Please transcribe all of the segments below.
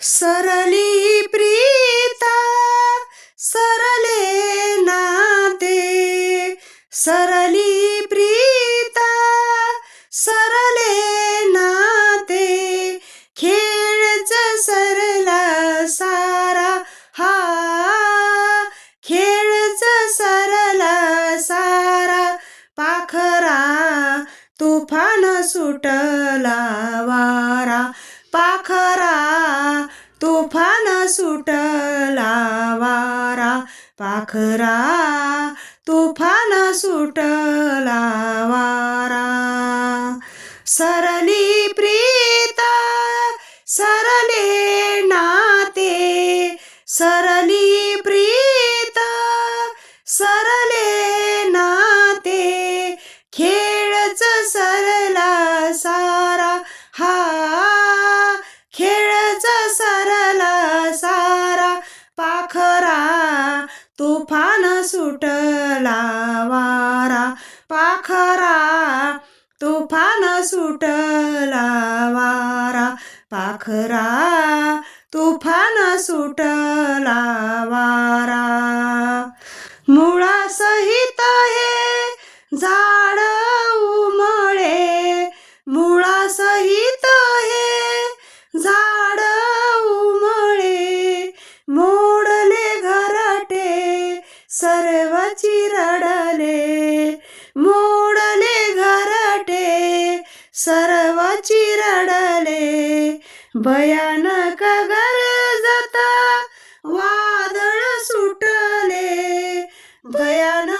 सरली प्रीता सरले नाते। सरली प्रीता सरले नाते। खेळच सरला सारा हा। खेळच सरला सारा पाखरा तुफान सुटला वारा। पाखरा तुफान सुटला वारा पाखरा. तुफान सुटला वारा सर सुटला वारा पाखरा तुफान सुटला वारा पाखरा तुफान सुटला वारा. मुळासही सर्वची रडले मोडले घरटे सर्वची रडले. भयानक गरजता वादळ सुटले भयानक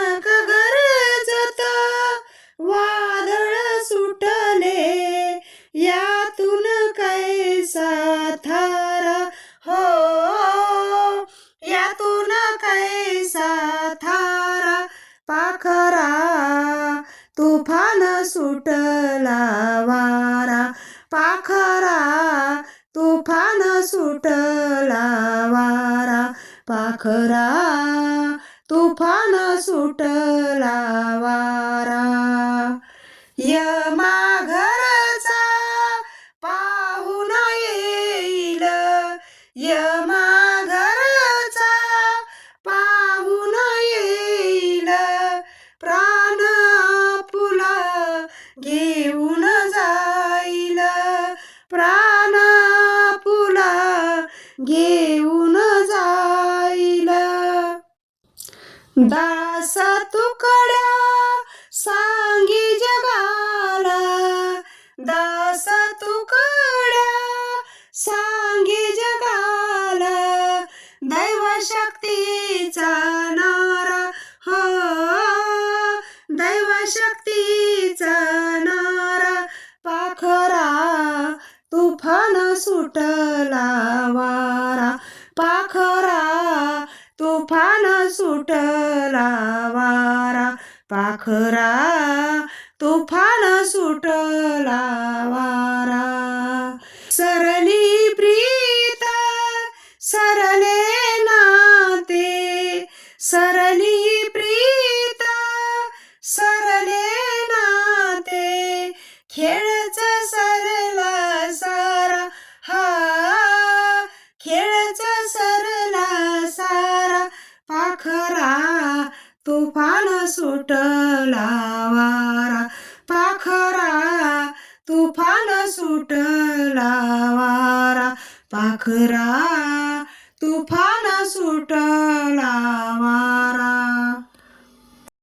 वारा पाखरा तुफान सुटला वारा. यमाघ घेऊन जाईल. दास तुकड्या सांगी जगाला. दास तुकड्या सांगी जगाला. दैव शक्तीचा नारा हो. दैव शक्तीचा नारा पाखरा तुफान सुटलावा. सुटला वारा पाखरा तुफान सुटला वारा. सुटला वारा पाखरा तुफान सुटला वारा पाखरा तुफान सुटला वारा